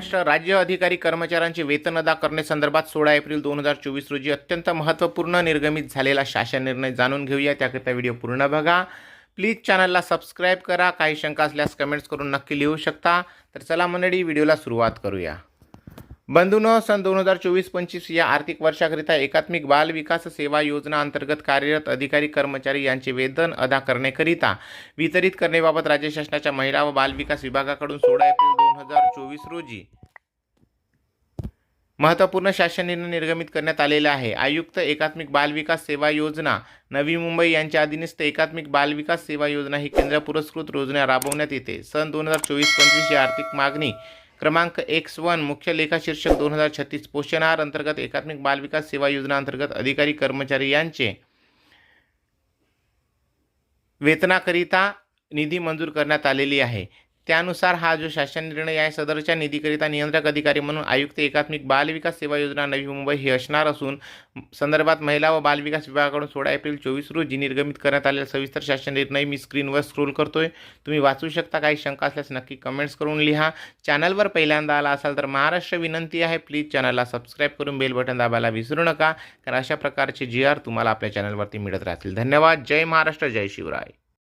महाराष्ट्र राज्य अधिकारी कर्मचाऱ्यांचे वेतन अदा करण्यासंदर्भात सोळा एप्रिल दोन हजार चोवीस रोजी अत्यंत महत्त्वपूर्ण निर्गमित झालेला शासन निर्णय जाणून घेऊया. त्याकरिता व्हिडिओ पूर्ण बघा. प्लीज चॅनलला सबस्क्राईब करा. काही शंका असल्यास कमेंट्स करून नक्की लिहू शकता. तर चला मंडळी व्हिडिओला सुरुवात करूया. बंधूंनो सन दोन हजार चोवीस पंचवीस या आर्थिक वर्षाकरिता एकात्मिक बाल विकास सेवा योजना अंतर्गत कार्यरत अधिकारी कर्मचारी यांचे वेतन अदा करण्याकरिता वितरित करण्याबाबत राज्य शासनाच्या महिला व बाल विकास विभागाकडून सोळा एप्रिल दोन हजार चोवीस रोजी महत्त्वपूर्ण शासन निर्णय निर्गमित करण्यात आलेला आहे. आयुक्त एकात्मिक बाल विकास सेवा योजना नवी मुंबई यांच्या अधीनस्थ एकात्मिक बाल विकास सेवा योजना ही केंद्र पुरस्कृत योजना राबवण्यात येते. सन दोन हजार चोवीस पंचवीस ही आर्थिक मागणी क्रमांक एक्स वन मुख्य लेखा शीर्षक दोन हजार छत्तीस पोषण आहार अंतर्गत एकात्मिक बाल विकास सेवा योजना अंतर्गत अधिकारी कर्मचारी यांचे वेतनाकरिता निधी मंजूर करण्यात आलेली आहे. त्यानुसार हा जो शासन निर्णय आहे सदरच्या निधीकरिता नियंत्रक अधिकारी म्हणून आयुक्त एकात्मिक बाल विकास सेवा योजना नवी मुंबई ही असणार असून संदर्भात महिला व बाल विकास विभागाकडून सोळा एप्रिल चोवीस रोजी निर्गमित करण्यात आलेला सविस्तर शासन निर्णय मी स्क्रीनवर स्क्रोल करतोय. तुम्ही वाचू शकता काही शंका असल्यास नक्की कमेंट्स करून लिहा. चॅनलवर पहिल्यांदा आला असाल तर महाराष्ट्र विनंती आहे प्लीज चॅनलला सबस्क्राईब करून बेल बटन दाबायला विसरू नका कारण अशा प्रकारचे जी आर तुम्हाला आपल्या चॅनलवरती मिळत राहतील. धन्यवाद. जय महाराष्ट्र जय शिवराय.